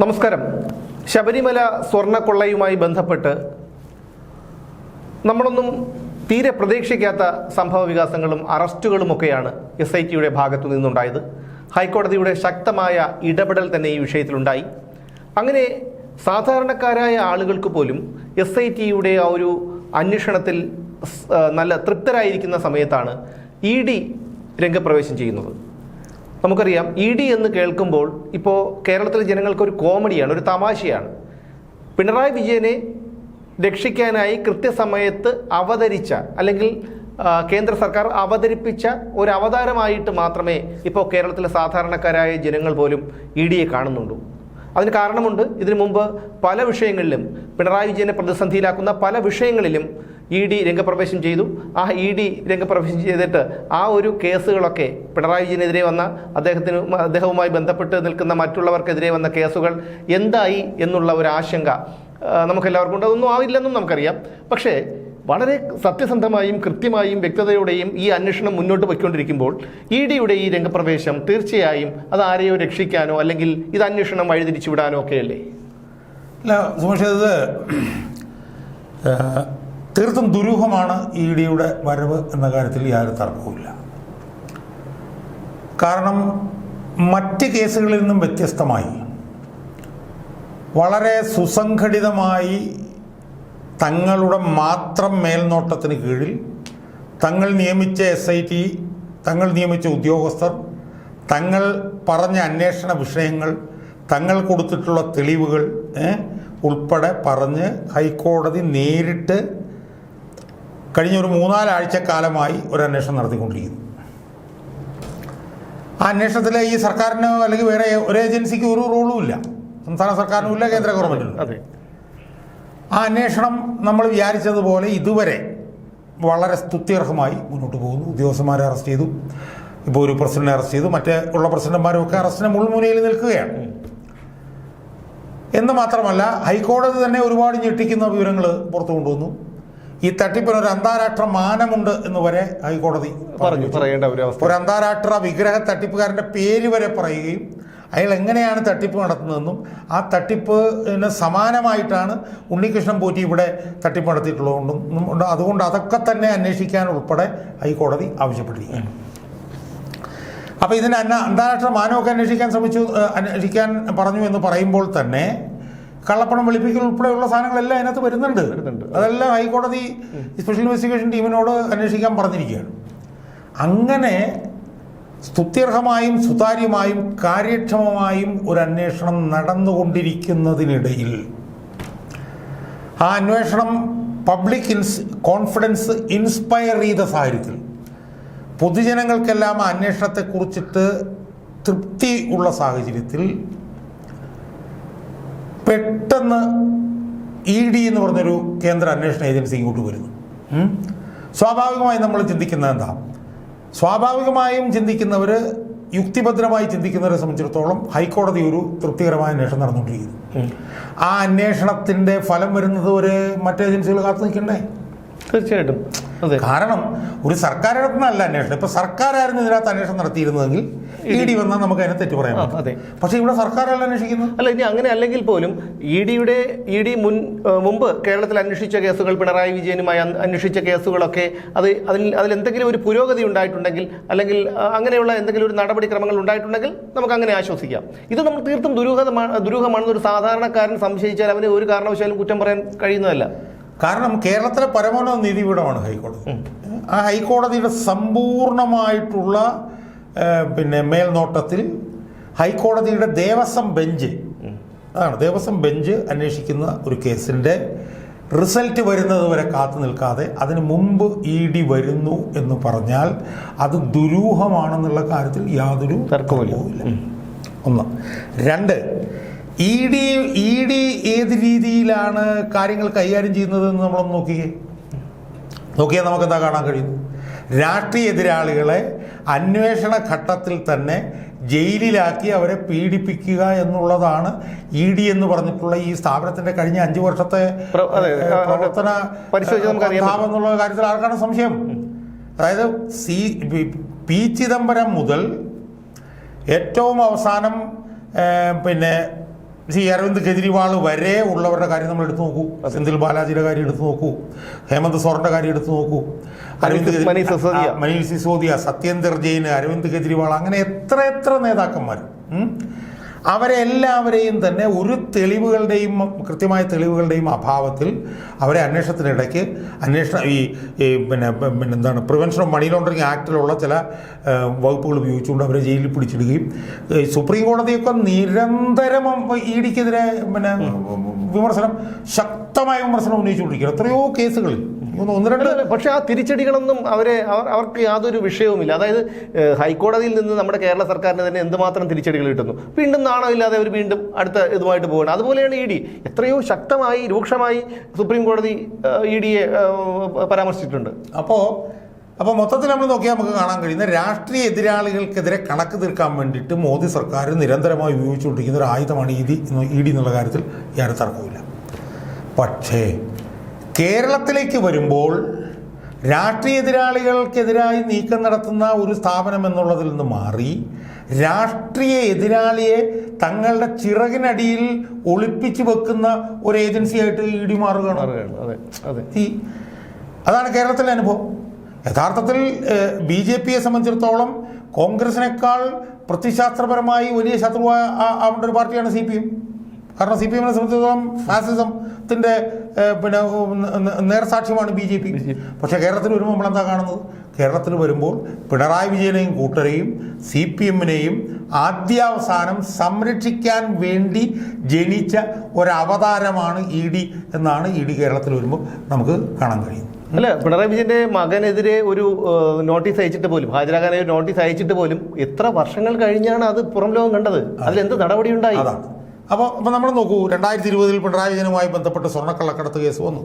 നമസ്കാരം. ശബരിമല സ്വർണക്കൊള്ളയുമായി ബന്ധപ്പെട്ട് നമ്മളൊന്നും തീരെ പ്രതീക്ഷിക്കാത്ത സംഭവ വികാസങ്ങളും അറസ്റ്റുകളുമൊക്കെയാണ് എസ് ഐ ടിയുടെ ഭാഗത്തു നിന്നുണ്ടായത്. ഹൈക്കോടതിയുടെ ശക്തമായ ഇടപെടൽ തന്നെ ഈ വിഷയത്തിലുണ്ടായി. അങ്ങനെ സാധാരണക്കാരായ ആളുകൾക്ക് പോലും എസ് ഐ ടിയുടെ ആ ഒരു അന്വേഷണത്തിൽ നല്ല തൃപ്തരായിരിക്കുന്ന സമയത്താണ് ഇ ഡി രംഗപ്രവേശം ചെയ്യുന്നത്. നമുക്കറിയാം ഇ ഡി എന്ന് കേൾക്കുമ്പോൾ ഇപ്പോൾ കേരളത്തിലെ ജനങ്ങൾക്ക് ഒരു കോമഡിയാണ് ഒരു തമാശയാണ്. പിണറായി വിജയനെ രക്ഷിക്കാനായി കൃത്യസമയത്ത് അവതരിച്ച അല്ലെങ്കിൽ കേന്ദ്ര സർക്കാർ അവതരിപ്പിച്ച ഒരു അവതാരമായിട്ട് മാത്രമേ ഇപ്പോൾ കേരളത്തിലെ സാധാരണക്കാരായ ജനങ്ങൾ പോലും ഇ ഡിയെ കാണുന്നുള്ളൂ. അതിന് കാരണമുണ്ട് ഇതിനു മുമ്പ് പല വിഷയങ്ങളിലും പിണറായി വിജയനെ പ്രതിസന്ധിയിലാക്കുന്ന പല വിഷയങ്ങളിലും ഇ ഡി രംഗപ്രവേശം ചെയ്തു. ആ ഇ ഡി രംഗപ്രവേശം ചെയ്തിട്ട് ആ ഒരു കേസുകളൊക്കെ പിണറായി വിജയനെതിരെ വന്ന അദ്ദേഹത്തിന് അദ്ദേഹവുമായി ബന്ധപ്പെട്ട് നിൽക്കുന്ന മറ്റുള്ളവർക്കെതിരെ വന്ന കേസുകൾ എന്തായി എന്നുള്ള ഒരു ആശങ്ക നമുക്കെല്ലാവർക്കും ഉണ്ട്. അതൊന്നും ആവില്ലെന്നും നമുക്കറിയാം. പക്ഷേ വളരെ സത്യസന്ധമായും കൃത്യമായും വ്യക്തതയോടെയും ഈ അന്വേഷണം മുന്നോട്ട് പോയിക്കൊണ്ടിരിക്കുമ്പോൾ ഇ ഡിയുടെ ഈ രംഗപ്രവേശം തീർച്ചയായും അത് ആരെയോ രക്ഷിക്കാനോ അല്ലെങ്കിൽ ഇത് അന്വേഷണം വഴിതിരിച്ചുവിടാനോ ഒക്കെയല്ലേ? അല്ല സുമേഷ് തീർത്തും ദുരൂഹമാണ് ഇ ഡിയുടെ വരവ് എന്ന കാര്യത്തിൽ യാതൊരു തർക്കവുമില്ല. കാരണം മറ്റ് കേസുകളിൽ നിന്നും വ്യത്യസ്തമായി വളരെ സുസംഘടിതമായി തങ്ങളുടെ മാത്രം മേൽനോട്ടത്തിന് കീഴിൽ തങ്ങൾ നിയമിച്ച എസ് ഐ ടി തങ്ങൾ നിയമിച്ച ഉദ്യോഗസ്ഥർ തങ്ങൾ പറഞ്ഞ അന്വേഷണ വിഷയങ്ങൾ തങ്ങൾ കൊടുത്തിട്ടുള്ള തെളിവുകൾ ഉൾപ്പെടെ പറഞ്ഞ് ഹൈക്കോടതി നേരിട്ട് കഴിഞ്ഞ ഒരു മൂന്നാലാഴ്ച കാലമായി ഒരു അന്വേഷണം നടത്തിക്കൊണ്ടിരിക്കുന്നു. ആ അന്വേഷണത്തിൽ ഈ സർക്കാരിനോ അല്ലെങ്കിൽ വേറെ ഒരു ഏജൻസിക്ക് ഒരു റോളും ഇല്ല. സംസ്ഥാന സർക്കാരിനും ഇല്ല കേന്ദ്ര ഗവൺമെന്റിനും അതെ. ആ അന്വേഷണം നമ്മൾ വിചാരിച്ചതുപോലെ ഇതുവരെ വളരെ സ്തുത്യർഹമായി മുന്നോട്ട് പോകുന്നു. ഉദ്യോഗസ്ഥന്മാരെ അറസ്റ്റ് ചെയ്തു. ഇപ്പോൾ ഒരു പ്രസിഡന്റിനെ അറസ്റ്റ് ചെയ്തു. മറ്റേ ഉള്ള പ്രസിഡന്റുമാരും ഒക്കെ അറസ്റ്റിന് മുൾമുനയിൽ നിൽക്കുകയാണ്. എന്ന് മാത്രമല്ല ഹൈക്കോടതി തന്നെ ഒരുപാട് ഞെട്ടിക്കുന്ന വിവരങ്ങൾ പുറത്തു കൊണ്ടുവന്നു ഈ തട്ടിപ്പിന് ഒരു അന്താരാഷ്ട്ര മാനമുണ്ട് എന്ന് വരെ ഹൈക്കോടതി പറഞ്ഞു പറയേണ്ട ഒരു അവസ്ഥ. ഒരു അന്താരാഷ്ട്ര വിഗ്രഹ തട്ടിപ്പുകാരന്റെ പേര് വരെ പറയുകയും അയാൾ എങ്ങനെയാണ് തട്ടിപ്പ് നടത്തുന്നതെന്നും ആ തട്ടിപ്പിന് സമാനമായിട്ടാണ് ഉണ്ണികൃഷ്ണൻ പോറ്റി ഇവിടെ തട്ടിപ്പ് നടത്തിയിട്ടുള്ളതുകൊണ്ടും അതുകൊണ്ട് അതൊക്കെ തന്നെ അന്വേഷിക്കാൻ ഉൾപ്പെടെ ഹൈക്കോടതി ആവശ്യപ്പെട്ടിരിക്കുകയാണ് അപ്പോൾ ഇതിന് അന്ന അന്താരാഷ്ട്ര മാനമൊക്കെ അന്വേഷിക്കാൻ ശ്രമിച്ചു അന്വേഷിക്കാൻ പറഞ്ഞു എന്ന് പറയുമ്പോൾ തന്നെ കള്ളപ്പണം വെളുപ്പിക്കൽ ഉൾപ്പെടെയുള്ള സാധനങ്ങളെല്ലാം അതിനകത്ത് വരുന്നുണ്ട്. അതെല്ലാം ഹൈക്കോടതി സ്പെഷ്യൽ ഇൻവെസ്റ്റിഗേഷൻ ടീമിനോട് അന്വേഷിക്കാൻ പറഞ്ഞിരിക്കുകയാണ് അങ്ങനെ സ്തുത്യർഹമായും സുതാര്യമായും കാര്യക്ഷമമായും ഒരു അന്വേഷണം നടന്നുകൊണ്ടിരിക്കുന്നതിനിടയിൽ ആ അന്വേഷണം പബ്ലിക് ഇൻസ് കോൺഫിഡൻസ് ഇൻസ്പയർ ചെയ്ത സാഹചര്യത്തിൽ പൊതുജനങ്ങൾക്കെല്ലാം ആ അന്വേഷണത്തെക്കുറിച്ചിട്ട് തൃപ്തി ഉള്ള സാഹചര്യത്തിൽ പെട്ടെന്ന് ഇ ഡി എന്ന് പറഞ്ഞൊരു കേന്ദ്ര അന്വേഷണ ഏജൻസി ഇങ്ങോട്ട് വരുന്നു. സ്വാഭാവികമായി നമ്മൾ ചിന്തിക്കുന്നത് എന്താ? സ്വാഭാവികമായും ചിന്തിക്കുന്നവർ യുക്തിഭദ്രമായി ചിന്തിക്കുന്നവരെ സംബന്ധിച്ചിടത്തോളം ഹൈക്കോടതി ഒരു തൃപ്തികരമായ അന്വേഷണം നടന്നുകൊണ്ടിരിക്കുന്നു. ആ അന്വേഷണത്തിന്റെ ഫലം വരുന്നത് വരെ മറ്റേജൻസികൾ കാത്തു നിൽക്കണ്ടേ? തീർച്ചയായിട്ടും. അതെ. കാരണം ഒരു സർക്കാർ നടത്തുന്നതല്ല അന്വേഷണം. ഇപ്പൊ സർക്കാരായിരുന്നു ഇതിനകത്ത് അന്വേഷണം നടത്തിയിരുന്നതെങ്കിൽ ഇ ഡി വന്നാൽ നമുക്ക് അതിനെ തെറ്റ് പറയാം അതെ. പക്ഷെ ഇവിടെ സർക്കാരല്ല അന്വേഷിക്കുന്നത്? അല്ല ഇനി അങ്ങനെ അല്ലെങ്കിൽ പോലും ഇ ഡിയുടെ ഇ ഡി മുൻ മുമ്പ് കേരളത്തിൽ അന്വേഷിച്ച കേസുകൾ പിണറായി വിജയനുമായി അന്വേഷിച്ച കേസുകളൊക്കെ അത് അതിൽ അതിൽ എന്തെങ്കിലും ഒരു പുരോഗതി ഉണ്ടായിട്ടുണ്ടെങ്കിൽ അല്ലെങ്കിൽ അങ്ങനെയുള്ള എന്തെങ്കിലും ഒരു നടപടിക്രമങ്ങൾ ഉണ്ടായിട്ടുണ്ടെങ്കിൽ നമുക്ക് അങ്ങനെ ആശ്വസിക്കാം. ഇത് നമ്മൾ തീർത്തും ദുരൂഹമാണ് ദുരൂഹമാണെന്ന് ഒരു സാധാരണക്കാരൻ സംശയിച്ചാൽ അവന് ഒരു കാരണവശാലും കുറ്റം പറയാൻ കഴിയുന്നതല്ല. കാരണം കേരളത്തിലെ പരമോന്നത നീതിപീഠമാണ് ഹൈക്കോടതി. ആ ഹൈക്കോടതിയുടെ സമ്പൂർണമായിട്ടുള്ള പിന്നെ മേൽനോട്ടത്തിൽ ഹൈക്കോടതിയുടെ ദേവസ്വം ബെഞ്ച് അതാണ് ദേവസ്വം ബെഞ്ച് അന്വേഷിക്കുന്ന ഒരു കേസിന്റെ റിസൾട്ട് വരുന്നത് വരെ കാത്തു നിൽക്കാതെ അതിന് മുമ്പ് ഇ ഡി വരുന്നു എന്ന് പറഞ്ഞാൽ അത് ദുരൂഹമാണെന്നുള്ള കാര്യത്തിൽ യാതൊരു തർക്കവുമില്ല. ഒന്ന്. രണ്ട് ഇ ഡി ഇ ഡി ഏത് രീതിയിലാണ് കാര്യങ്ങൾ കൈകാര്യം ചെയ്യുന്നത് എന്ന് നമ്മളൊന്ന് നോക്കിയേ. നോക്കിയാൽ നമുക്ക് എന്താ കാണാൻ കഴിയും രാഷ്ട്രീയ എതിരാളികളെ അന്വേഷണ ഘട്ടത്തിൽ തന്നെ ജയിലിലാക്കി അവരെ പീഡിപ്പിക്കുക എന്നുള്ളതാണ് ഇ ഡി എന്ന് പറഞ്ഞിട്ടുള്ള ഈ സ്ഥാപനത്തിന്റെ കഴിഞ്ഞ അഞ്ചു വർഷത്തെ പ്രവർത്തന എന്നുള്ള കാര്യത്തിൽ ആർക്കാണ് സംശയം? അതായത് സി പി- ചിദംബരം മുതൽ ഏറ്റവും അവസാനം ഏഹ്, പിന്നെ ഈ അരവിന്ദ് കെജ്രിവാൾ വരെ ഉള്ളവരുടെ കാര്യം നമ്മൾ എടുത്തു നോക്കൂ സെന്തിൽ ബാലാജിയുടെ കാര്യം എടുത്തു നോക്കൂ ഹേമന്ത് സോറിന്റെ കാര്യം എടുത്തു നോക്കൂ അരവിന്ദ് മനീഷ് സിസോദിയ. സത്യേന്ദർ ജെയിൻ അരവിന്ദ് കെജ്രിവാൾ അങ്ങനെ എത്ര എത്ര നേതാക്കന്മാർ? അവരെ എല്ലാവരെയും തന്നെ ഒരു തെളിവുകളുടെയും കൃത്യമായ തെളിവുകളുടെയും അഭാവത്തിൽ അവരെ അന്വേഷണത്തിനിടയ്ക്ക് അന്വേഷണം ഈ പിന്നെ പിന്നെ എന്താണ് പ്രിവെൻഷൻ ഓഫ് മണി ലോണ്ടറിങ് ആക്ടിലുള്ള ചില വകുപ്പുകൾ ഉപയോഗിച്ചുകൊണ്ട് അവരെ ജയിലിൽ പിടിച്ചിടുകയും സുപ്രീം കോടതിയൊക്കെ നിരന്തരം ഇ ഡിക്കെതിരെ പിന്നെ വിമർശനം ശക്തമായ വിമർശനം ഉന്നയിച്ചുകൊണ്ടിരിക്കുകയാണ്. എത്രയോ കേസുകളിൽ ഒന്ന് ഒന്ന് രണ്ട്. പക്ഷേ പക്ഷെ ആ തിരിച്ചടികളൊന്നും അവരെ അവർക്ക് യാതൊരു വിഷയവുമില്ല. അതായത് ഹൈക്കോടതിയിൽ നിന്ന് നമ്മുടെ കേരള സർക്കാരിന് തന്നെ എന്തുമാത്രം തിരിച്ചടികൾ കിട്ടുന്നു? വീണ്ടും നാണമില്ലാതെ അവർ വീണ്ടും അടുത്ത ഇതുമായിട്ട് പോകണം അതുപോലെയാണ് ഇ ഡി. എത്രയോ ശക്തമായി രൂക്ഷമായി സുപ്രീം കോടതി ഇ ഡിയെ പരാമർശിച്ചിട്ടുണ്ട്. അപ്പോൾ അപ്പോൾ മൊത്തത്തിൽ നമ്മൾ നോക്കിയാൽ നമുക്ക് കാണാൻ കഴിയുന്ന രാഷ്ട്രീയ എതിരാളികൾക്കെതിരെ കണക്ക് തീർക്കാൻ വേണ്ടിയിട്ട് മോദി സർക്കാർ നിരന്തരമായി ഉപയോഗിച്ചുകൊണ്ടിരിക്കുന്ന ഒരു ആയുധമാണ് ഇ ഡി ഇ ഡി എന്നുള്ള കാര്യത്തിൽ യാതൊരു തർക്കവുമില്ല. പക്ഷേ കേരളത്തിലേക്ക് വരുമ്പോൾ രാഷ്ട്രീയ എതിരാളികൾക്കെതിരായി നീക്കം നടത്തുന്ന ഒരു സ്ഥാപനം എന്നുള്ളതിൽ നിന്ന് മാറി രാഷ്ട്രീയ എതിരാളിയെ തങ്ങളുടെ ചിറകിനടിയിൽ ഒളിപ്പിച്ചു വെക്കുന്ന ഒരു ഏജൻസിയായിട്ട് ഇ ഡി മാറുകയാണ്. ഈ അതാണ് കേരളത്തിലെ അനുഭവം. യഥാർത്ഥത്തിൽ ബി ജെ പിയെ സംബന്ധിച്ചിടത്തോളം കോൺഗ്രസിനേക്കാൾ പ്രത്യശാസ്ത്രപരമായി വലിയ ശത്രുവായ ആവേണ്ട ഒരു പാർട്ടിയാണ് സി പി എം. കാരണം സി പി എമ്മിനെ സംബന്ധിച്ചിടത്തോളം ഫാസിസത്തിന്റെ ഏഹ്, പിന്നെ നേർസാക്ഷ്യമാണ് ബി ജെ പി. പക്ഷേ കേരളത്തിൽ വരുമ്പോൾ നമ്മൾ എന്താ കാണുന്നത്? കേരളത്തിൽ വരുമ്പോൾ പിണറായി വിജയനെയും കൂട്ടരെയും സി പി എമ്മിനെയും ആദ്യാവസാനം സംരക്ഷിക്കാൻ വേണ്ടി ജനിച്ച ഒരവതാരമാണ് ഇ ഡി എന്നാണ് ഇ ഡി കേരളത്തിൽ വരുമ്പോൾ നമുക്ക് കാണാൻ കഴിയുന്നത്. അല്ല പിണറായി വിജയന്റെ മകനെതിരെ ഒരു നോട്ടീസ് അയച്ചിട്ട് പോലും ഹാജരാകാനായി നോട്ടീസ് അയച്ചിട്ട് പോലും എത്ര വർഷങ്ങൾ കഴിഞ്ഞാണ് അത് പുറം ലോകം കണ്ടത്? അതിലെന്ത് നടപടി ഉണ്ടായി അപ്പോൾ അപ്പോൾ നമ്മൾ നോക്കൂ രണ്ടായിരത്തി ഇരുപതിൽ പിണറായി വിജയനുമായി ബന്ധപ്പെട്ട് സ്വർണക്കള്ളക്കടത്ത് കേസ് വന്നു.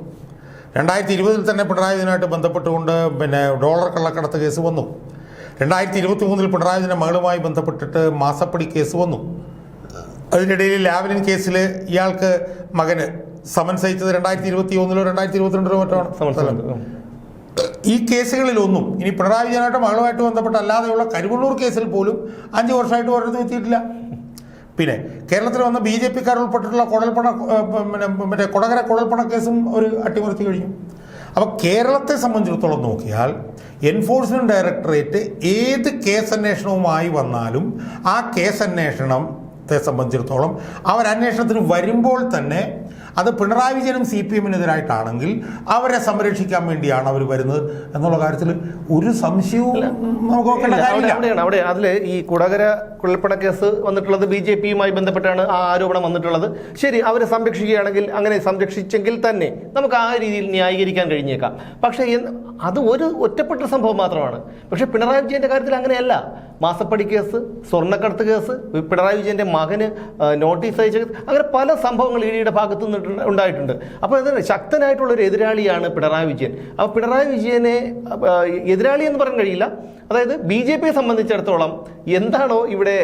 രണ്ടായിരത്തി ഇരുപതിൽ തന്നെ പിണറായി വിജയനുമായിട്ട് ബന്ധപ്പെട്ടുകൊണ്ട് പിന്നെ ഡോളർ കള്ളക്കടത്ത് കേസ് വന്നു. രണ്ടായിരത്തി ഇരുപത്തി മൂന്നിൽ പിണറായി വിജയന്റെ മകളുമായി ബന്ധപ്പെട്ടിട്ട് മാസപ്പടി കേസ് വന്നു. അതിനിടയിൽ ലാവലിൻ കേസിൽ ഇയാൾക്ക് മകന് സമൻസ് അയച്ചത് രണ്ടായിരത്തി ഇരുപത്തി ഒന്നിലോ രണ്ടായിരത്തി ഇരുപത്തിരണ്ടിലോ മറ്റോ ആണ് ഈ കേസുകളിൽ ഈ കേസുകളിലൊന്നും ഇനി പിണറായി വിജയനായിട്ട് മകളുമായിട്ട് ബന്ധപ്പെട്ട അല്ലാതെയുള്ള കരിവള്ളൂർ കേസിൽ പോലും അഞ്ച് വർഷമായിട്ട് ഒരിടത്തും എത്തിയിട്ടില്ല. പിന്നെ കേരളത്തിൽ വന്ന ബി ജെ പിക്കാർ ഉൾപ്പെട്ടിട്ടുള്ള കുഴൽപ്പണ പിന്നെ മറ്റേ കൊടകര കുഴൽപ്പണ കേസും ഒരു അട്ടിമറിച്ച് കഴിഞ്ഞു. അപ്പോൾ കേരളത്തെ സംബന്ധിച്ചിടത്തോളം നോക്കിയാൽ എൻഫോഴ്സ്മെന്റ് ഡയറക്ടറേറ്റ് ഏത് കേസ് അന്വേഷണവുമായി വന്നാലും ആ കേസ് അന്വേഷണത്തെ സംബന്ധിച്ചിടത്തോളം അവർ വരുമ്പോൾ തന്നെ അത് പിണറായി വിജയനും സി പി എമ്മിനെതിരായിട്ടാണെങ്കിൽ അവരെ സംരക്ഷിക്കാൻ വേണ്ടിയാണ് അവർ വരുന്നത് എന്നുള്ള കാര്യത്തിൽ ഒരു സംശയവും നമുക്ക് അവിടെ അതിൽ ഈ കുടകര കുഴൽപ്പണ കേസ് വന്നിട്ടുള്ളത് ബി ജെ പിയുമായി ബന്ധപ്പെട്ടാണ് ആ ആരോപണം വന്നിട്ടുള്ളത്. ശരി അവരെ സംരക്ഷിക്കുകയാണെങ്കിൽ അങ്ങനെ സംരക്ഷിച്ചെങ്കിൽ തന്നെ നമുക്ക് ആ രീതിയിൽ ന്യായീകരിക്കാൻ കഴിഞ്ഞേക്കാം. പക്ഷേ അത് ഒരു ഒറ്റപ്പെട്ട സംഭവം മാത്രമാണ്. പക്ഷേ പിണറായി വിജയന്റെ കാര്യത്തിൽ അങ്ങനെയല്ല. മാസപ്പടി കേസ് സ്വർണക്കടത്ത് കേസ് പിണറായി വിജയന്റെ മകന് നോട്ടീസ് അയച്ച അങ്ങനെ പല സംഭവങ്ങൾ ഇ ഡിയുടെ ഭാഗത്തു നിന്ന് ഉണ്ടായിട്ടുണ്ട് അപ്പോൾ എന്താണ്? ശക്തനായിട്ടുള്ള ഒരു എതിരാളിയാണ് പിണറായി വിജയൻ. അപ്പോൾ പിണറായി വിജയനെ എതിരാളി എന്ന് പറയാൻ കഴിയില്ല. അതായത് ബി ജെ പിയെ സംബന്ധിച്ചിടത്തോളം എന്താണോ ഇവിടെ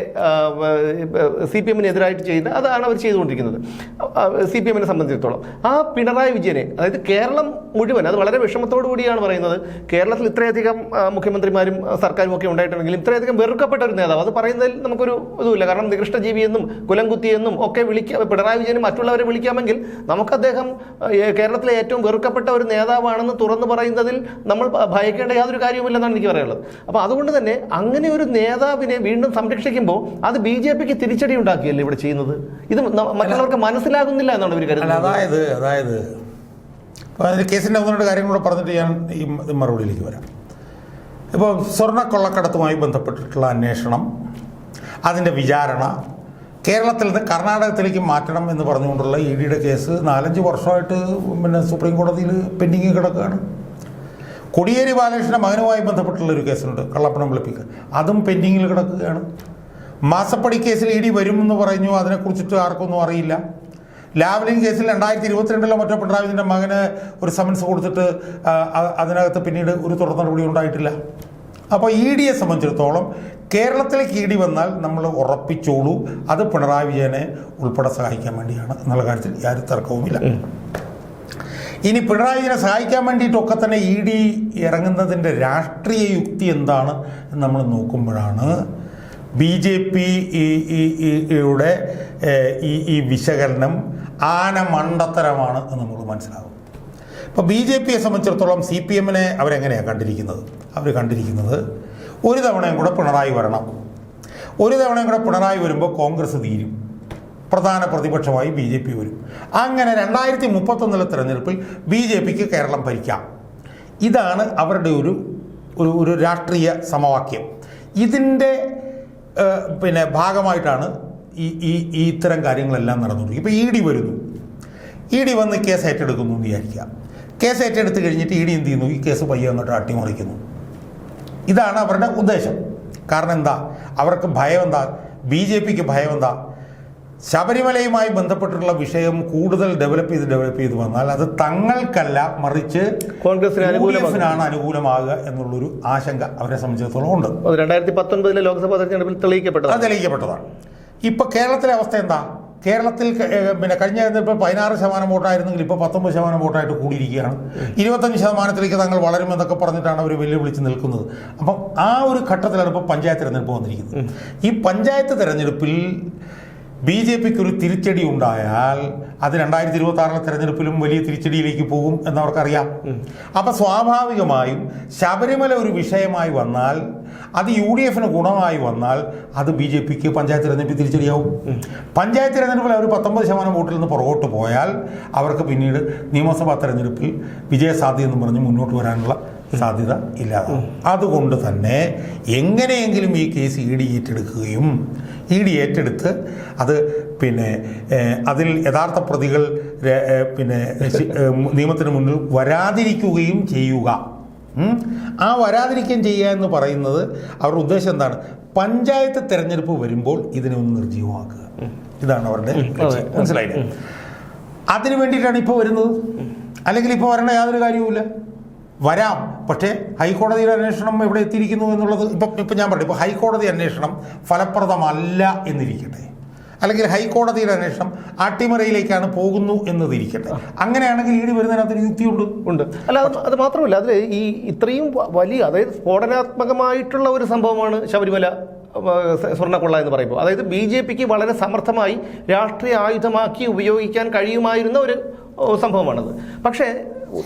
സി പി എമ്മിനെതിരായിട്ട് ചെയ്യുന്നത് അതാണ് അവർ ചെയ്തുകൊണ്ടിരിക്കുന്നത്. സി പി എമ്മിനെ സംബന്ധിച്ചിടത്തോളം. ആ പിണറായി വിജയനെ അതായത് കേരളം മുഴുവൻ അത് വളരെ വിഷമത്തോടു കൂടിയാണ് പറയുന്നത് കേരളത്തിൽ ഇത്രയധികം മുഖ്യമന്ത്രിമാരും സർക്കാരും ഒക്കെ ഉണ്ടായിട്ടുണ്ടെങ്കിലും ഇത്രയധികം വെറുക്കപ്പെട്ട ഒരു നേതാവ് അത് പറയുന്നതിൽ നമുക്കൊരു ഇതുമില്ല. കാരണം നികൃഷ്ടജീവി എന്നും കുലംകുത്തി എന്നും ഒക്കെ വിളിക്കുക പിണറായി വിജയനും മറ്റുള്ളവരെ വിളിക്കാമെങ്കിൽ നമുക്ക് അദ്ദേഹം കേരളത്തിലെ ഏറ്റവും വെറുക്കപ്പെട്ട ഒരു നേതാവാണെന്ന് തുറന്നു പറയുന്നതിൽ നമ്മൾ ഭയക്കേണ്ട യാതൊരു കാര്യവുമില്ലെന്നാണ് എനിക്ക് പറയാനുള്ളത്. അപ്പോൾ അതുകൊണ്ട് തന്നെ അങ്ങനെ ഒരു നേതാവിനെ വീണ്ടും സംരക്ഷിക്കുമ്പോൾ അത് ബി ജെ പിക്ക് തിരിച്ചടി ഉണ്ടാക്കിയല്ലേ ഇവിടെ ചെയ്യുന്നത്? ഇത് മറ്റുള്ളവർക്ക് മനസ്സിലാകുന്നില്ല എന്നാണ് ഇവർ കരുതുന്നത്. അതായത് അതായത് അപ്പോൾ അതിന് കേസിന്റെ ഒന്ന് രണ്ട് പറഞ്ഞിട്ട് ഞാൻ ഈ മറുപടിയിലേക്ക് വരാം. ഇപ്പോൾ സ്വർണക്കൊള്ളക്കടത്തുമായി ബന്ധപ്പെട്ടിട്ടുള്ള അന്വേഷണം അതിന്റെ വിചാരണ കേരളത്തിൽ നിന്ന് കർണാടകത്തിലേക്ക് മാറ്റണം എന്ന് പറഞ്ഞുകൊണ്ടുള്ള ഇ ഡിയുടെ കേസ് നാലഞ്ച് വർഷമായിട്ട് പിന്നെ സുപ്രീം കോടതിയിൽ പെൻഡിങ് കിടക്കുകയാണ്. കൊടിയേരി ബാലകൃഷ്ണന്റെ മകനുമായി ബന്ധപ്പെട്ടുള്ള ഒരു കേസുണ്ട് കള്ളപ്പണം വെളുപ്പിക്കൽ അതും പെൻഡിങ്ങിൽ കിടക്കുകയാണ്. മാസപ്പടി കേസിൽ ഇ ഡി വരുമെന്ന് പറഞ്ഞു അതിനെക്കുറിച്ചിട്ട് ആർക്കൊന്നും അറിയില്ല. ലാവലിൻ കേസിൽ രണ്ടായിരത്തി ഇരുപത്തിരണ്ടിലോ മറ്റോ പിണറായി വിജയന്റെ മകന് ഒരു സമൻസ് കൊടുത്തിട്ട് അതിനകത്ത് പിന്നീട് ഒരു തുടർ നടപടി ഉണ്ടായിട്ടില്ല. അപ്പോൾ ഇ ഡിയെ സംബന്ധിച്ചിടത്തോളം കേരളത്തിലേക്ക് ഇ ഡി വന്നാൽ നമ്മൾ ഉറപ്പിച്ചോളൂ അത് പിണറായി വിജയനെ ഉൾപ്പെടെ സഹായിക്കാൻ വേണ്ടിയാണ് എന്നുള്ള കാര്യത്തിൽ യാതൊരു തർക്കവുമില്ല. ഇനി പിണറായിനെ സഹായിക്കാൻ വേണ്ടിയിട്ടൊക്കെ തന്നെ ഇ ഡി ഇറങ്ങുന്നതിന്റെ രാഷ്ട്രീയ യുക്തി എന്താണ് നമ്മൾ നോക്കുമ്പോഴാണ് ബി ജെ പി യുടെ ഈ ഈ വിശകലനം ആന മണ്ടത്തരമാണ് എന്ന് നമുക്ക് മനസ്സിലാകും. ഇപ്പോൾ ബി ജെ പിയെ സംബന്ധിച്ചിടത്തോളം സി പി എമ്മിനെ അവരെങ്ങനെയാണ് കണ്ടിരിക്കുന്നത്? അവർ കണ്ടിരിക്കുന്നത് ഒരു തവണയും കൂടെ പിണറായി വരണം. ഒരു തവണയും കൂടെ പിണറായി വരുമ്പോൾ കോൺഗ്രസ് തീരും. പ്രധാന പ്രതിപക്ഷമായി ബി ജെ പി വരും. അങ്ങനെ രണ്ടായിരത്തി മുപ്പത്തൊന്നിലെ തെരഞ്ഞെടുപ്പിൽ ബി ജെ പിക്ക് കേരളം ഭരിക്കാം. ഇതാണ് അവരുടെ ഒരു ഒരു രാഷ്ട്രീയ സമവാക്യം. ഇതിന്റെ പിന്നെ ഭാഗമായിട്ടാണ് ഈ ഈ ഈ ഇത്തരം കാര്യങ്ങളെല്ലാം നടന്നുകൊണ്ടിരിക്കുന്നത് ഇപ്പോൾ ഇ ഡി വരുന്നു. ഇ ഡി വന്ന് കേസ് ഏറ്റെടുക്കുന്നു എന്ന് വിചാരിക്കുക. കേസ് ഏറ്റെടുത്ത് കഴിഞ്ഞിട്ട് ഇ ഡി എന്ത് ചെയ്യുന്നു? ഈ കേസ് പയ്യെ അങ്ങോട്ട് അട്ടിമറിക്കുന്നു. ഇതാണ് അവരുടെ ഉദ്ദേശം. കാരണം എന്താ? അവർക്ക് ഭയം എന്താ ബി ജെ പിക്ക് ഭയം എന്താ ശബരിമലയുമായി ബന്ധപ്പെട്ടിട്ടുള്ള വിഷയം കൂടുതൽ ഡെവലപ്പ് ചെയ്ത് ഡെവലപ്പ് ചെയ്ത് വന്നാൽ അത് തങ്ങൾക്കല്ല മറിച്ച് കോൺഗ്രസിന് അനുകൂലമാണ് യുഡിഎഫിനാണ് അനുകൂലമാകുക എന്നുള്ളൊരു ആശങ്ക അവരെ സംബന്ധിച്ചിടത്തോളം ഉണ്ട്. രണ്ടായിരത്തി പത്തൊൻപതിലെ ലോക്സഭാ തെരഞ്ഞെടുപ്പിൽ തെളിയിക്കപ്പെട്ടത് തെളിയിക്കപ്പെട്ടതാണ്. ഇപ്പൊ കേരളത്തിലെ അവസ്ഥ എന്താ? കേരളത്തിൽ പിന്നെ കഴിഞ്ഞ തെരഞ്ഞെടുപ്പിൽ പതിനാറ് ശതമാനം വോട്ടായിരുന്നെങ്കിൽ ഇപ്പോൾ പത്തൊമ്പത് ശതമാനം വോട്ടായിട്ട് കൂടിയിരിക്കുകയാണ്. ഇരുപത്തഞ്ച് ശതമാനത്തിലേക്ക് തങ്ങൾ വളരുമെന്നൊക്കെ പറഞ്ഞിട്ടാണ് അവർ വെല്ലുവിളിച്ച് നിൽക്കുന്നത്. അപ്പം ആ ഒരു ഘട്ടത്തിലാണ് ഇപ്പോൾ പഞ്ചായത്ത് തെരഞ്ഞെടുപ്പ് വന്നിരിക്കുന്നത്. ഈ പഞ്ചായത്ത് തെരഞ്ഞെടുപ്പിൽ ബി ജെ പിക്ക് ഒരു തിരിച്ചടി ഉണ്ടായാൽ അത് രണ്ടായിരത്തി ഇരുപത്തി ആറിലെ തെരഞ്ഞെടുപ്പിലും വലിയ തിരിച്ചടിയിലേക്ക് പോകും എന്നവർക്കറിയാം. അപ്പൊ സ്വാഭാവികമായും ശബരിമല ഒരു വിഷയമായി വന്നാൽ അത് യു ഡി എഫിന് ഗുണമായി വന്നാൽ അത് ബി ജെ പിക്ക് പഞ്ചായത്ത് തെരഞ്ഞെടുപ്പിൽ തിരിച്ചടിയാവും. പഞ്ചായത്ത് തിരഞ്ഞെടുപ്പിൽ അവർ പത്തൊമ്പത് ശതമാനം വോട്ടിൽ നിന്ന് പുറകോട്ട് പോയാൽ അവർക്ക് പിന്നീട് നിയമസഭാ തെരഞ്ഞെടുപ്പിൽ വിജയസാധ്യത എന്ന് പറഞ്ഞ് മുന്നോട്ട് വരാനുള്ള സാധ്യത ഇല്ലാതാവും അതുകൊണ്ട് തന്നെ എങ്ങനെയെങ്കിലും ഈ കേസ് ഇ ഡി ഏറ്റെടുക്കുകയും ഇ ഡി ഏറ്റെടുത്ത് അത് പിന്നെ അതിൽ യഥാർത്ഥ പ്രതികൾ പിന്നെ നിയമത്തിന് മുന്നിൽ വരാതിരിക്കുകയും ചെയ്യുക. ആ വരാതിരിക്കുകയും ചെയ്യുക എന്ന് പറയുന്നത് അവരുടെ ഉദ്ദേശം എന്താണ്? പഞ്ചായത്ത് തിരഞ്ഞെടുപ്പ് വരുമ്പോൾ ഇതിനെ ഒന്ന് നിർജീവമാക്കുക. ഇതാണ് അവരുടെ മനസ്സിലായത് മനസ്സിലായില്ലേ? അതിനു വേണ്ടിയിട്ടാണ് ഇപ്പോൾ വരുന്നത്. അല്ലെങ്കിൽ ഇപ്പോൾ വരേണ്ട യാതൊരു കാര്യവുമില്ല. വരാം. പക്ഷേ ഹൈക്കോടതിയുടെ അന്വേഷണം എവിടെ എത്തിയിരിക്കുന്നു എന്നുള്ളത് ഇപ്പം ഇപ്പം ഞാൻ പറഞ്ഞു ഇപ്പോൾ ഹൈക്കോടതി അന്വേഷണം ഫലപ്രദമല്ല എന്നിരിക്കട്ടെ. അല്ലെങ്കിൽ ഹൈക്കോടതിയുടെ അന്വേഷണം അട്ടിമറിയിലേക്കാണ് പോകുന്നു എന്നതിരിക്കട്ടെ. അങ്ങനെയാണെങ്കിൽ ഈടി വരുന്നതിനകത്ത് യുക്തിയുണ്ട്. ഉണ്ട്. അല്ല അത് മാത്രമല്ല അതിൽ ഈ ഇത്രയും വലിയ അതായത് സ്ഫോടനാത്മകമായിട്ടുള്ള ഒരു സംഭവമാണ് ശബരിമല സ്വർണക്കൊള്ള എന്ന് പറയുമ്പോൾ. അതായത് ബി ജെ പിക്ക് വളരെ സമർത്ഥമായി രാഷ്ട്രീയ ആയുധമാക്കി ഉപയോഗിക്കാൻ കഴിയുമായിരുന്ന ഒരു സംഭവമാണത്. പക്ഷേ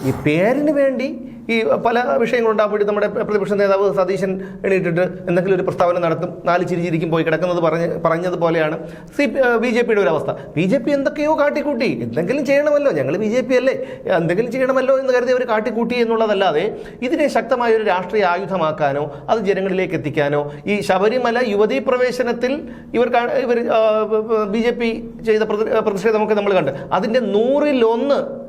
ഈ പേരിന് വേണ്ടി ഈ പല വിഷയങ്ങളുണ്ടാകുമ്പോഴും നമ്മുടെ പ്രതിപക്ഷ നേതാവ് സതീശൻ എണീറ്റിട്ട് എന്തെങ്കിലും ഒരു പ്രസ്താവന നടത്തും നാല് ചിരിച്ചിരിക്കും പോയി കിടക്കുന്നത് പറഞ്ഞ് പറഞ്ഞതുപോലെയാണ് സി ബി ജെ പിയുടെ ഒരു അവസ്ഥ. ബി ജെ പി എന്തൊക്കെയോ കാട്ടിക്കൂട്ടി. എന്തെങ്കിലും ചെയ്യണമല്ലോ. ഞങ്ങൾ ബി ജെ പി അല്ലേ? എന്തെങ്കിലും ചെയ്യണമല്ലോ എന്ന് കരുതി അവർ കാട്ടിക്കൂട്ടി എന്നുള്ളതല്ലാതെ ഇതിനെ ശക്തമായ ഒരു രാഷ്ട്രീയ ആയുധമാക്കാനോ അത് ജനങ്ങളിലേക്ക് എത്തിക്കാനോ ഈ ശബരിമല യുവതീ പ്രവേശനത്തിൽ ഇവർ ഇവർ ബി ജെ പി ചെയ്ത പ്രതി- പ്രതിഷേധമൊക്കെ നമ്മൾ കണ്ട്. അതിന്റെ നൂറിലൊന്ന്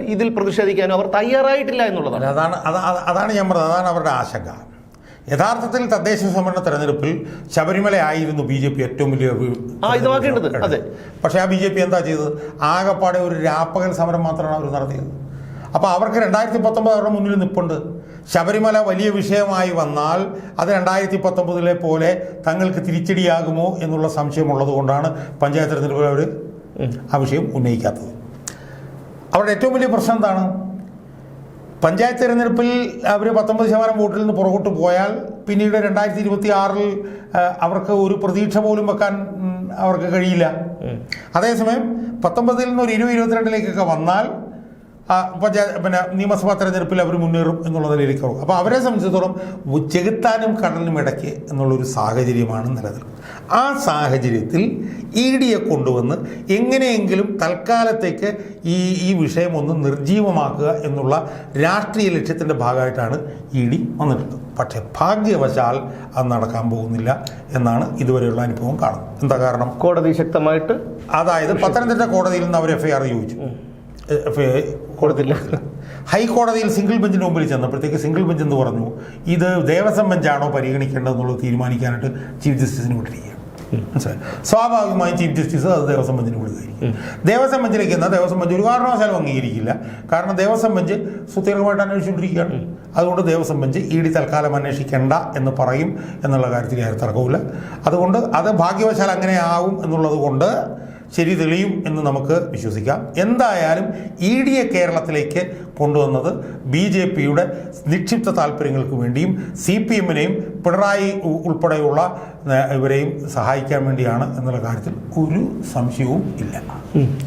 ഇതിൽ പ്രതിഷേധിക്കാനും അവർ തയ്യാറായിട്ടില്ല എന്നുള്ളതാണ്. അതാണ് അത- അത- അതാണ് ഞാൻ പറഞ്ഞത്. അതാണ് അവരുടെ ആശങ്ക. യഥാർത്ഥത്തിൽ തദ്ദേശ സംവരണ തെരഞ്ഞെടുപ്പിൽ ശബരിമല ആയിരുന്നു ബി ജെ പി ഏറ്റവും വലിയ അതെ. പക്ഷേ ആ ബി ജെ പി എന്താ ചെയ്തത്? ആകെപ്പാടെ ഒരു രാപ്പകൽ സമരം മാത്രമാണ് അവർ നടത്തിയത്. അപ്പോൾ അവർക്ക് രണ്ടായിരത്തി പത്തൊമ്പത് അവരുടെ മുന്നിൽ നിൽപ്പുണ്ട് ശബരിമല വലിയ വിഷയമായി വന്നാൽ അത് രണ്ടായിരത്തി പത്തൊമ്പതിലെ പോലെ തങ്ങൾക്ക് തിരിച്ചടിയാകുമോ എന്നുള്ള സംശയമുള്ളത് കൊണ്ടാണ് പഞ്ചായത്ത് തെരഞ്ഞെടുപ്പിൽ അവർ ആ വിഷയം ഉന്നയിക്കാത്തത്. അവരുടെ ഏറ്റവും വലിയ പ്രശ്നം എന്താണ്? പഞ്ചായത്ത് തിരഞ്ഞെടുപ്പിൽ അവർ പത്തൊമ്പത് ശതമാനം വോട്ടിൽ നിന്ന് പുറകോട്ട് പോയാൽ പിന്നീട് രണ്ടായിരത്തി ഇരുപത്തി ആറിൽ അവർക്ക് ഒരു പ്രതീക്ഷ പോലും വെക്കാൻ അവർക്ക് കഴിയില്ല. അതേസമയം പത്തൊമ്പതിൽ നിന്ന് ഒരു ഇരുപത് ഇരുപത്തിരണ്ടിലേക്കൊക്കെ വന്നാൽ പഞ്ചായത്ത് പിന്നെ നിയമസഭാ തെരഞ്ഞെടുപ്പിൽ അവർ മുന്നേറും എന്നുള്ള നിലയിലേക്ക് പോകും അപ്പോൾ അവരെ സംബന്ധിച്ചിടത്തോളം ചെകുത്താനും കടലിനും ഇടയ്ക്ക് എന്നുള്ളൊരു സാഹചര്യമാണ് നിലനിൽക്കുന്നത്. ആ സാഹചര്യത്തിൽ ഇ ഡിയെ കൊണ്ടുവന്ന് എങ്ങനെയെങ്കിലും തൽക്കാലത്തേക്ക് ഈ ഈ വിഷയം ഒന്ന് നിർജീവമാക്കുക എന്നുള്ള രാഷ്ട്രീയ ലക്ഷ്യത്തിന്റെ ഭാഗമായിട്ടാണ് ഇ ഡി വന്നിട്ടുള്ളത്. പക്ഷേ ഭാഗ്യവശാൽ അത് നടക്കാൻ പോകുന്നില്ല എന്നാണ് ഇതുവരെയുള്ള അനുഭവം കാണുന്നത്. എന്താ കാരണം? കോടതി ശക്തമായിട്ട് അതായത് പത്തനംതിട്ട കോടതിയിൽ നിന്ന് അവർ എഫ് ഐ ആർ ചോദിച്ചു. എഫ് ഐ കൊടുത്തില്ല. ഹൈക്കോടതിയിൽ സിംഗിൾ ബെഞ്ചിന് മുമ്പിൽ ചെന്നപ്പോഴത്തേക്ക് സിംഗിൾ ബെഞ്ച് എന്ന് പറഞ്ഞു ഇത് ദേവസ്വം ബെഞ്ചാണോ പരിഗണിക്കേണ്ടതെന്നുള്ളത് തീരുമാനിക്കാനായിട്ട് ചീഫ് ജസ്റ്റിസിന് വിട്ടിരിക്കുകയാണ്. സ്വാഭാവികമായും ചീഫ് ജസ്റ്റിസ് അത് ദേവസ്വം ബെഞ്ചിന് വിടുകയായിരിക്കും ദേവസ്വം ബെഞ്ചിലേക്ക് എന്നാൽ ദേവസ്വം ബെഞ്ച് ഒരു കാരണവശാലും അംഗീകരിക്കില്ല. കാരണം ദേവസ്വം ബെഞ്ച് സുസ്ഥിരമായിട്ട് അന്വേഷിച്ചുകൊണ്ടിരിക്കുകയാണ്. അതുകൊണ്ട് ദേവസ്വം ബെഞ്ച് ഇ ഡി തൽക്കാലം അന്വേഷിക്കേണ്ട എന്ന് പറയും എന്നുള്ള കാര്യത്തിൽ ആരും തർക്കവുമില്ല. അതുകൊണ്ട് അത് ഭാഗ്യവശാൽ അങ്ങനെ ആവും എന്നുള്ളത് കൊണ്ട് ശരി തെളിയും എന്ന് നമുക്ക് വിശ്വസിക്കാം. എന്തായാലും ഇ ഡിയെ കേരളത്തിലേക്ക് കൊണ്ടുവന്നത് ബി ജെ പിയുടെ നിക്ഷിപ്ത താല്പര്യങ്ങൾക്ക് വേണ്ടിയും സി പി എമ്മിനെയും പിണറായി ഉൾപ്പെടെയുള്ള ഇവരെയും സഹായിക്കാൻ വേണ്ടിയാണ് എന്നുള്ള കാര്യത്തിൽ ഒരു സംശയവും ഇല്ല.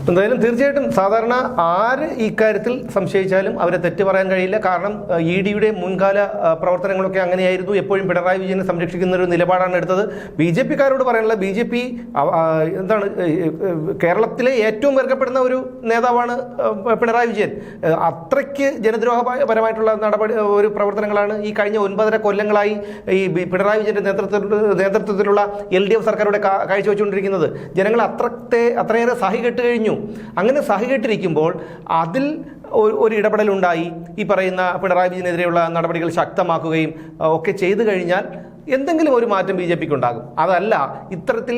എന്തായാലും തീർച്ചയായിട്ടും സാധാരണ ആര് ഇക്കാര്യത്തിൽ സംശയിച്ചാലും അവരെ തെറ്റ് പറയാൻ കഴിയില്ല. കാരണം ഇ ഡിയുടെ മുൻകാല പ്രവർത്തനങ്ങളൊക്കെ അങ്ങനെയായിരുന്നു. എപ്പോഴും പിണറായി വിജയനെ സംരക്ഷിക്കുന്ന ഒരു നിലപാടാണ് എടുത്തത്. ബി ജെ പിക്കാരോട് പറയാനുള്ള ബി ജെ പി എന്താണ് കേരളത്തിലെ ഏറ്റവും വെറുക്കപ്പെടുന്ന ഒരു നേതാവാണ് പിണറായി വിജയൻ. അത്രയ്ക്ക് ജനദ്രോഹപരമായിട്ടുള്ള നടപടി ഒരു പ്രവർത്തനങ്ങളാണ് ഈ കഴിഞ്ഞ ഒൻപതര കൊല്ലങ്ങളായി ഈ പിണറായി വിജയന്റെ നേതൃത്വത്തിൽ നേതൃത്വത്തിലുള്ള എൽ ഡി എഫ് സർക്കാരുടെ കാഴ്ചവെച്ചുകൊണ്ടിരിക്കുന്നത്. ജനങ്ങൾ അത്രത്തെ അത്രയേറെ സഹികെട്ട് കഴിഞ്ഞു. അങ്ങനെ സഹികെട്ടിരിക്കുമ്പോൾ അതിൽ ഒരു- ഇടപെടലുണ്ടായി. ഈ പറയുന്ന പിണറായി വിജയനെതിരെയുള്ള നടപടികൾ ശക്തമാക്കുകയും ഒക്കെ ചെയ്തു കഴിഞ്ഞാൽ എന്തെങ്കിലും ഒരു മാറ്റം ബി ജെ പിക്ക് ഉണ്ടാകും അതല്ല ഇത്തരത്തിൽ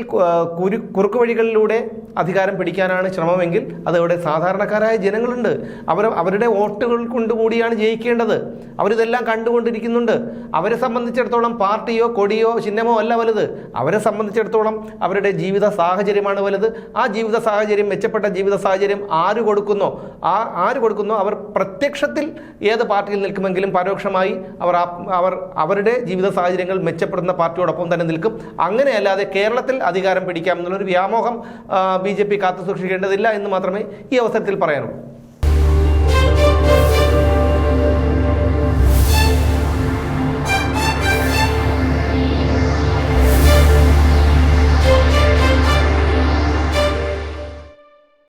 കുരു കുറുക്ക് വഴികളിലൂടെ അധികാരം പിടിക്കാനാണ് ശ്രമമെങ്കിൽ അതവിടെ സാധാരണക്കാരായ ജനങ്ങളുണ്ട്. അവർ അവരുടെ വോട്ടുകൾ കൊണ്ടുകൂടിയാണ് ജയിക്കേണ്ടത്. അവരിതെല്ലാം കണ്ടുകൊണ്ടിരിക്കുന്നുണ്ട്. അവരെ സംബന്ധിച്ചിടത്തോളം പാർട്ടിയോ കൊടിയോ ചിഹ്നമോ അല്ല വലുത്. അവരെ സംബന്ധിച്ചിടത്തോളം അവരുടെ ജീവിത സാഹചര്യമാണ് വലുത്. ആ ജീവിത സാഹചര്യം മെച്ചപ്പെട്ട ജീവിത സാഹചര്യം ആര് കൊടുക്കുന്നോ ആ ആര് കൊടുക്കുന്നോ അവർ പ്രത്യക്ഷത്തിൽ ഏത് പാർട്ടിയിൽ നിൽക്കുമെങ്കിലും പരോക്ഷമായി അവർ അവർ അവരുടെ ജീവിത സാഹചര്യങ്ങൾ മെച്ചപ്പെടുന്ന പാർട്ടിയോടൊപ്പം തന്നെ നിൽക്കും. അങ്ങനെയല്ലാതെ കേരളത്തിൽ അധികാരം പിടിക്കാം എന്നുള്ളൊരു വ്യാമോഹം ബി ജെ പി കാത്തു സൂക്ഷിക്കേണ്ടതില്ല എന്ന് മാത്രമേ ഈ അവസരത്തിൽ പറയാനുള്ളൂ.